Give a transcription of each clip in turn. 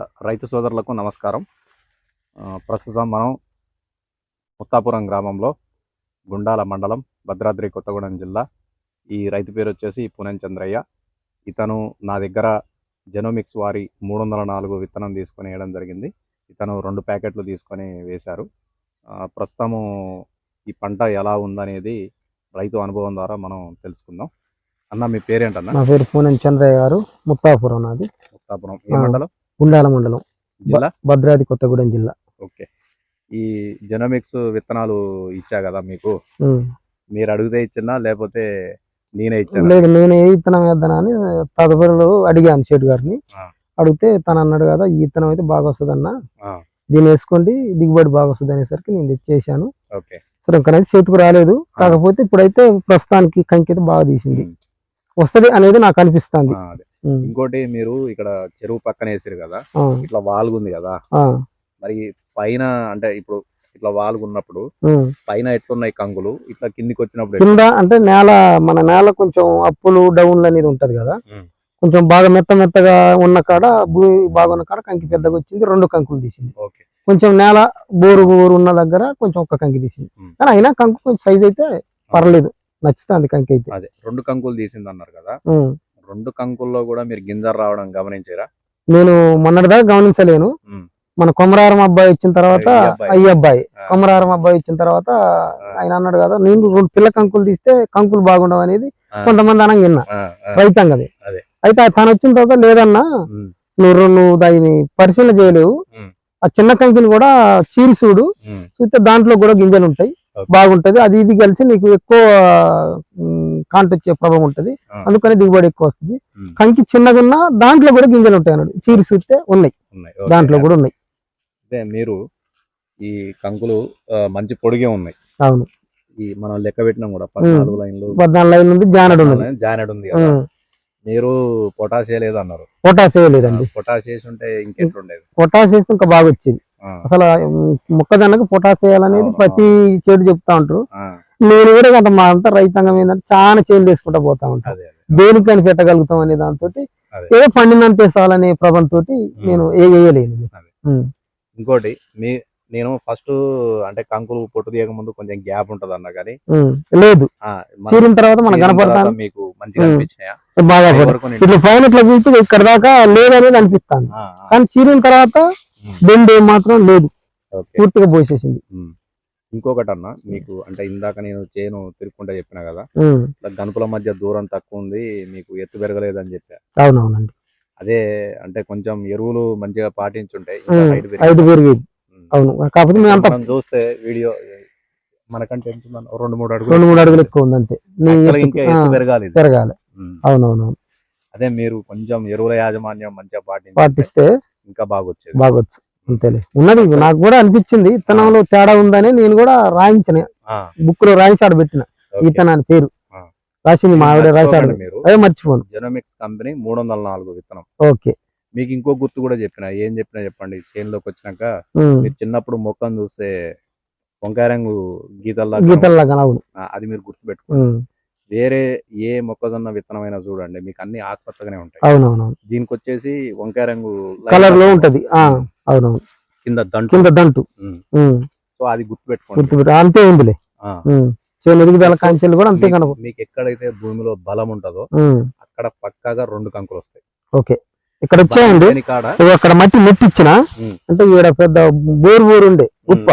రైతు సోదరులకు నమస్కారం. ప్రస్తుతం మనం ముత్తాపురం గ్రామంలో గుండాల మండలం భద్రాద్రి కొత్తగూడెం జిల్లా. ఈ రైతు పేరు వచ్చేసి పునెం చంద్రయ్య. ఇతను నా దగ్గర జెనోమిక్స్ వారి మూడు వందల నాలుగు విత్తనం తీసుకొని వేయడం జరిగింది. ఇతను రెండు ప్యాకెట్లు తీసుకొని వేశారు. ప్రస్తుతము ఈ పంట ఎలా ఉందనేది రైతు అనుభవం ద్వారా మనం తెలుసుకుందాం. అన్న మీ పేరేంటన్నా? నా పేరు పూనం చంద్రయ్య గారు. ముత్తాపురం నాది. ముత్తాపురం. ఏ. మండలం? గుండాల మండలం జిల్లా భద్రాద్రి కొత్తగూడెం జిల్లా ఓకే ఈ జెనోమిక్స్ విత్తనాలు ఇచ్చా కదా మీకు. మీరు అడిగితే ఇచ్చినా లేకపోతే నేనే ఇచ్చాను లేదు నేను ఏ విత్తనం వేద్దానా అని తదుపరిలో అడిగాను షెట్ గారిని. అడిగితే తను అన్నాడు కదా ఈ విత్తనం అయితే బాగా వస్తుంది అన్న. దీన్ని వేసుకోండి దిగుబడి బాగా వస్తుంది అనేసరికి నేను తెచ్చేసాను ఇంకనైతే చేతికి రాలేదు. కాకపోతే ఇప్పుడైతే ప్రస్తుతానికి కంకి అయితే బాగా తీసింది. వస్తది అనేది నాకు అనిపిస్తుంది. ఇంకోటి మీరు ఇక్కడ చెరువు పక్కన వేసారు కదా ఇట్లా వాల్గుంది కదా మరి పైన అంటే ఇప్పుడు ఇట్లా వాల్గున్నప్పుడు పైన ఎట్లున్నాయి కంగులు ఇట్లా కిందికి వచ్చినప్పుడు? కింద అంటే నేల మన నేల కొంచెం అప్పులు డౌన్లు అనేది ఉంటది కదా. కొంచెం బాగా మెత్త మెత్తగా ఉన్న కాడ భూమి బాగున్న కాడ కంకి పెద్దగా వచ్చింది రెండు కంకులు తీసింది. ఓకే. కొంచెం నేల బోరు బోరు ఉన్న దగ్గర కొంచెం ఒక్క కంకి తీసింది. కానీ అయినా కంకు కొంచెం సైజ్ అయితే పర్లేదు నచ్చుతుంది కంకి అయితే అదే రెండు కంకులు తీసింది అన్నారు కదా. రెండు కంకుల్లో కూడా మీరు గింజలు రావడం గమనించారా? నేను మొన్నటిదాకా గమనించలేను. మన కొమరారం అబ్బాయి వచ్చిన తర్వాత. అయ్యి అబ్బాయి. కొమరారం అబ్బాయి వచ్చిన తర్వాత ఆయన అన్నాడు కదా నేను రెండు పిల్ల కంకులు తీస్తే కంకులు బాగుండవు అనేది కొంతమంది అనగా విన్నా. రైతాంగది. అదే. అయితే తను వచ్చిన తర్వాత లేదన్నా నువ్వు రెండు- నువ్వు దాన్ని పరిశీలన చేయలేవు. ఆ చిన్న కంకిని కూడా చీరి చూడు. చూస్తే దాంట్లో కూడా గింజలు ఉంటాయి. బాగుంటది. అది ఇది కలిసి నీకు ఎక్కువ కాంట వచ్చే ప్రభావం ఉంటది. అందుకని దిగుబడి ఎక్కువ వస్తుంది. కంకి చిన్నగా ఉన్నా దాంట్లో కూడా గింజలు ఉంటాయి అన్నాడు. చీరి చూస్తే ఉన్నాయి. దాంట్లో కూడా ఉన్నాయి. మీరు ఈ కంకులు మంచి పొడిగే ఉన్నాయి. అవును. ఈ మనం లెక్క పెట్టినాం కూడా పద్నాలుగు లైన్లు. పద్నాలుగు లైన్ ఉంది జానడు ఉన్నది జానెడ్ ఉంది. మీరు పొటాష్ వేయలేదు అన్నారు పొటాస్ వేయలేదండి పొటాష్ వేసి ఉంటే ఇంకెట్లుండేది పొటాస్ వేస్తే ఇంకా బాగా వచ్చింది. అసలు మొక్కజొన్నకు పొటాస్ వేయాలనేది ప్రతి చెడు చెప్తా ఉంటారు. నేను కూడా అంత మా అంతా రైతాంగం ఏంటంటే చాలా చేంజ్ చేసుకుంటా పోతా ఉంటాను దేనికి పెట్టగలుగుతాం అనే దాంతో. ఏదో పండిందంత వేసాలనే ప్రభంతో నేను ఏ వేయలేను. ఇంకోటి మీ నేను ఫస్ట్ అంటే కంకులు పొట్టు తీయక ముందు కొంచెం గ్యాప్ ఉంటది అన్న కానీ. లేదు. మన చీరిన తర్వాత మనకు తీసిన కనపడతాను. మీకు మంచిగా. అనిపించినాయా? బాగా ఇట్లా పైన ఇట్లా చూస్తే ఇక్కడ దాకా లేదనేది అనిపిస్తాను. కానీ చీరిన తర్వాత బెండ్ మాత్రం లేదు. పూర్తిగా పోసేసింది. ఇంకొకటి అన్న మీకు అంటే ఇందాక నేను చేను తిరుక్కుంటా చెప్పిన కదా గనుపుల మధ్య దూరం తక్కువ ఉంది మీకు ఎత్తు పెరగలేదు అని చెప్పా. అవునవునండి. అదే అంటే కొంచెం ఎరువులు మంచిగా పాటించుంటే పెరిగేది. అవును. కాకపోతే మనం చూస్తే వీడియో మనకంటే రెండు మూడు అడుగులు రెండు మూడు అడుగులు ఎక్కువ ఉంది అంతే పెరగాలి. పెరగాలి. అవునవును. అదే మీరు కొంచెం ఎరువుల యాజమాన్యం మంచిగా పాటించి పాటిస్తే ఇంకా బాగొచ్చేది. బాగొచ్చు. అంతేలే. ఉన్నది. నాకు కూడా అనిపించింది. ఇత్తనంలో తేడా ఉందని నేను కూడా రాయించిన. బుక్లో రాయించి ఆడ పెట్టిన. ఓకే. ఇతనాన్ని పేరు. రాసింది మా ఆవిడ రాశాడు అదే మర్చిపోను. జెనోమిక్స్ కంపెనీ మూడు వందల నాలుగు విత్తనం. ఓకే. మీకు ఇంకో గుర్తు కూడా చెప్పిన. ఏం చెప్పినా చెప్పండి. చేనులోకి వచ్చినాక. మీరు చిన్నప్పుడు మొక్కను చూస్తే వంకాయ రంగు గీతల్లా ఆ, అది మీరు గుర్తు పెట్టుకోండి. వేరే ఏ మొక్కజొన్న విత్తనమైనా చూడండి. మీకు అన్ని ఆకుపచ్చగానే ఉంటాయి. దీనికి వచ్చేసి వంకాయ రంగు కలర్లో ఉంటది. అవునవును. కింద దంటు. కింద దంటు. సో అది గుర్తు పెట్టుకోండి గుర్తుపెట్టు. అంతే ఉందిలే. చేను ఎదుగుదల కాంచెలు కూడా అంతే కనుక. మీకు ఎక్కడైతే భూమిలో బలం ఉంటుందో అక్కడ పక్కాగా రెండు కంకులు వస్తాయి. ఓకే. ఇక్కడ వచ్చాయండి. అక్కడ మట్టి ఉమ్. అంటే ఈడ పెద్ద బోరు బోరు ఉండే గుప్ప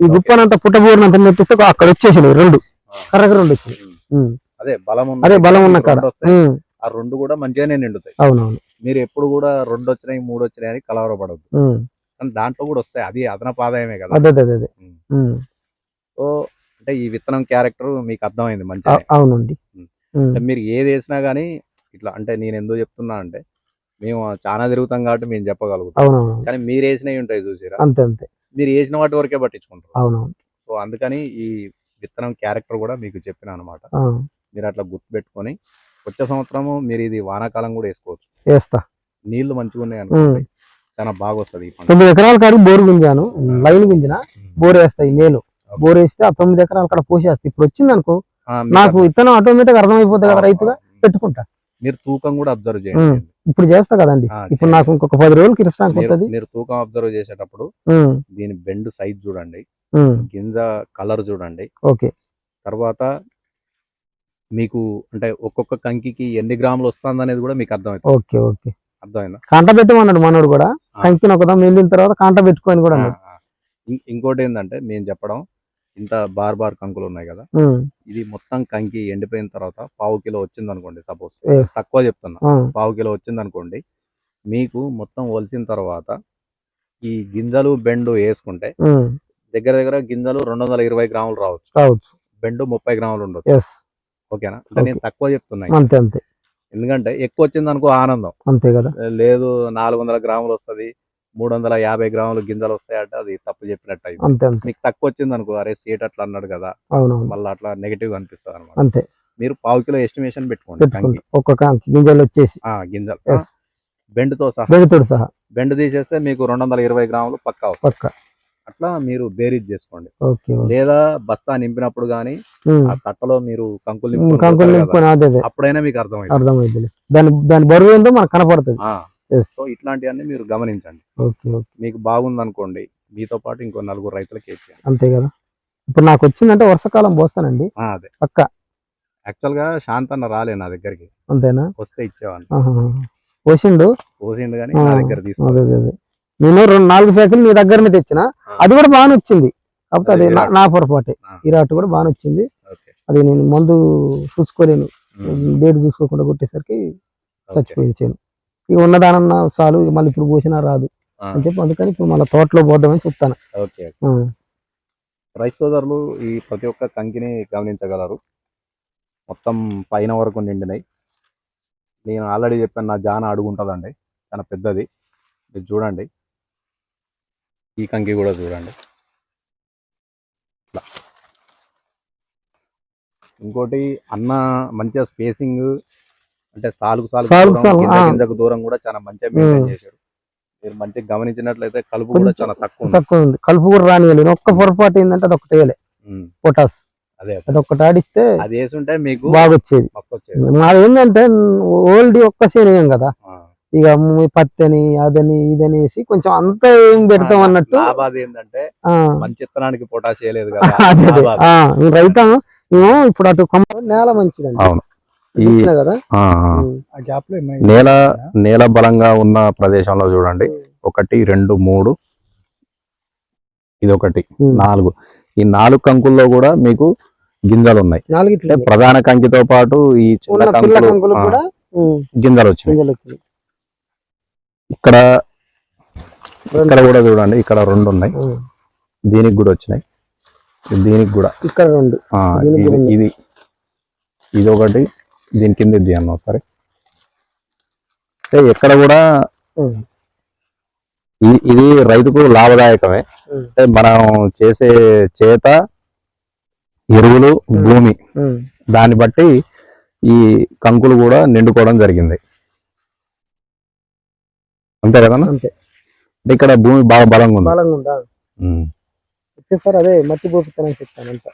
ఈ గుప్పనంత పుట్ట బోరునంత మెట్టిస్తే అక్కడ వచ్చేసినాయి రెండు. కర్రగా రెండు. ఉమ్. అదే బలం అదే బలం ఉన్న కాడ. ఆ రెండు కూడా మంచిగానే నిండుతాయి. అవునవును. మీరు ఎప్పుడు కూడా రెండు వచ్చినాయి మూడు వచ్చినాయి అని కలవరపడద్దు. దాంట్లో కూడా వస్తాయి. అది అదనపు ఆదాయమే కదా. అదే అదే అదే. ఉమ్. ఉమ్. సో అంటే ఈ విత్తనం క్యారెక్టర్ మీకు అర్థమైంది మంచిగా. అవునండి. మీరు ఏది వేసినా కానీ ఇట్లా అంటే నేను ఎందుకు చెప్తున్నా అంటే మేము చాలా తిరుగుతాం కాబట్టి మేము చెప్పగలుగుతాం. కానీ మీరు వేసినవి ఉంటాయి చూసిరా? అంతే అంతే. మీరు వేసిన వాటి వరకే పట్టించుకుంటారు. అవునవును. సో అందుకని ఈ విత్తనం క్యారెక్టర్ కూడా మీకు చెప్పిన అనమాట. మీరు అట్లా గుర్తుపెట్టుకొని వచ్చే సంవత్సరము మీరు ఇది వానాకాలం కూడా వేసుకోవచ్చు. వేస్తా. నీళ్ళు మంచిగా ఉన్నాయి అనుకోండి చాలా బాగా వస్తుంది తొమ్మిది ఎకరాల కాడికి బోరు గుంజాను. లైన్ గుంజిన బోర్ వేస్తాయి మేలు బోర్ వేస్తే ఆ తొమ్మిది ఎకరాల కాడ పోసేస్తాయి ఇప్పుడు వచ్చింది అనుకో నాకు విత్తనం ఆటోమేటిక్ అర్థమైపోతుంది కదా రైతుగా పెట్టుకుంటా. మీరు తూకం కూడా అబ్జర్వ్. చేయండి. ఇప్పుడు చేస్తా కదండి. ఇప్పుడు. నాకు ఇంకొక పది రోజులకి ఇరసడానికి మీరు వస్తుంది. మీరు తూకం అబ్జర్వ్ చేసేటప్పుడు దీని బెండ్ సైజ్ చూడండి. గింజ కలర్ చూడండి. ఓకే. తర్వాత మీకు అంటే ఒక్కొక్క కంకికి ఎన్ని గ్రాములు వస్తుంది అనేది కూడా మీకు అర్థమవుతుంది ఓకే ఓకే. అర్థమైందా? కాంట పెట్టమన్నాడు మనోడు కూడా. ఆ. కంకిని ఒకదాం వెళ్ళిన తర్వాత కాంట పెట్టుకొని కూడా అన్నాడు. ఇంకోటి ఏంటంటే మేము చెప్పడం ఇంత బార్ బార్ కంకులు ఉన్నాయి కదా ఇది మొత్తం కంకి ఎండిపోయిన తర్వాత పావు కిలో వచ్చింది అనుకోండి సపోజ్. తక్కువ చెప్తున్నా. పావు కిలో వచ్చింది అనుకోండి మీకు మొత్తం ఒలిసిన తర్వాత ఈ గింజలు బెండు వేసుకుంటే దగ్గర దగ్గర గింజలు రెండు వందల ఇరవై గ్రాములు రావచ్చు. బెండు ముప్పై గ్రాములు ఉండొచ్చు. ఓకేనా? నేను తక్కువ చెప్తున్నా అంతే అంతే. ఎందుకంటే ఎక్కువ వచ్చింది అనుకో ఆనందం. అంతే కదా. లేదు నాలుగు వందల గ్రాములు వస్తుంది మూడు వందల యాభై గ్రాములు గింజలు వస్తాయంటే అది తప్పు చెప్పినట్టు అంతే మీకు తక్కువ వచ్చింది అనుకో అరే సీట్ అట్లా అన్నాడు కదా మళ్ళీ అట్లా నెగిటివ్ అనిపిస్తుంది అనమాట అంతే. మీరు పావు కిలో ఎస్టిమేషన్ పెట్టుకోండి కంకి పెట్టుకుంటా ఒక్క కాంకి గింజలు వచ్చేసి. ఆ, గింజలు. బెండ్తో సహా. బెడతోడు సహా. బెండ్ తీసేస్తే మీకు రెండు వందల ఇరవై గ్రాములు పక్కా వస్తుంది అట్లా మీరు బేరీజ్ చేసుకోండి. లేదా బస్తా నింపినప్పుడు ఉమ్, ఆ తట్టలో మీరు కంకులు కంకులు అప్పుడైనా మీకు అర్థమైంది అర్థమైంది దాని దాని బరువు ఏందో మనకు కనపడుతుంది. ఎస్ సో ఇట్లాంటివన్నీ మీరు గమనించండి. మీకు బాగుంది అనుకోండి మీతో పాటు ఇంకో నలుగురు రైతులకి అంతే కదా. ఇప్పుడు నాకు వచ్చిందంటే వర్షాకాలం పోస్తానండి. అదే. పక్క. యాక్చువల్గా శాంతన్న రాలే నా దగ్గరికి. అంతేనా? వస్తే ఇచ్చేవాడిని. పోసిండు? పోసిండు కానీ నా దగ్గర తీసుకో అదే అదే. అదే నేను రెండు నాలుగు ప్యాకెట్లు నీ దగ్గరనే తెచ్చిన. అది కూడా బాగానే వచ్చింది. కాకపోతే అదే నా- పొరపాటే. ఇరాట్ కూడా బాగానే వచ్చింది. అది నేను మందు చూసుకోలేను. డేట్ చూసుకోకుండా కొట్టేసరికి ఓకే. చచ్చిపోయింది చేను ఇక ఉన్నదానన్న చాలు మళ్ళీ ఇప్పుడు పోసినా రాదు అని చెప్పి అందుకని ఇప్పుడు మళ్ళీ తోటలో పోద్దామని చెప్తాను. ఓకే రైస్ సోదరులు ఈ ప్రతి ఒక్క కంకిని గమనించగలరు. మొత్తం పైన వరకు నిండినాయి. నేను ఆల్రెడీ చెప్పాను నా జాన అడుగుంటుందండి చాలా పెద్దది. ఇది చూడండి. ఈ కంకి కూడా చూడండి. ఇట్లా. ఇంకోటి అన్న మంచిగా స్పేసింగ్ అంటే సాలుకు సాలుకు దూరం, కూడా చాలా మంచిగా మెయింటైన్. చేశారు. మీరు మంచిగా గమనించినట్లయితే కలుపు కూడా చాలా తక్కువ తక్కువ ఉంది. కలుపు కూడా రానియాలి ఒక్క పొరపాటు ఏంటంటే అది ఒకటి వేయలే. పొటాస్. అదే అది. ఒక్కటి ఆడిస్తే అది వేసుంటే మీకు బాగా వచ్చేది. మాది ఏంటంటే ఓల్డ్ ఒక్క సేనేయం కదా. ఇక పత్తి అని అదని ఇదని వేసి కొంచెం అంతా ఏం పెడతాం అన్నట్టు? ఏంటంటే మంచి విత్తనానికి చేయలేదు ఈ రైతం మేము ఇప్పుడు అటు కొమ్మ నేల మంచిదండి అవును. ఈ కదా? నేల నేల బలంగా ఉన్న ప్రదేశంలో చూడండి. ఒకటి రెండు మూడు. ఇది ఒకటి. నాలుగు. ఈ నాలుగు కంకుల్లో కూడా మీకు గింజలు ఉన్నాయి ప్రధాన కంకితో పాటు ఈ చిన్న కంకులు గింజలు వచ్చినాయి. ఇక్కడ. ఇక్కడ కూడా చూడండి ఇక్కడ రెండు ఉన్నాయి. దీనికి కూడా వచ్చినాయి దీనికి కూడా ఇక్కడ రెండు ఇది. ఇది ఒకటి దీని కింద ఇది అన్న అంటే ఎక్కడ కూడా ఇది రైతుకు లాభదాయకమే. అంటే మనం చేసే చేత ఎరువులు భూమి. దాన్ని బట్టి ఈ కంకులు కూడా నిండుకోవడం జరిగింది అంతే కదా అంతే. అంటే ఇక్కడ భూమి బాగా బలంగా ఉంది. బలంగా ఉందా. వచ్చేసారి అదే మట్టి పోపిస్తానని చెప్తాను అంత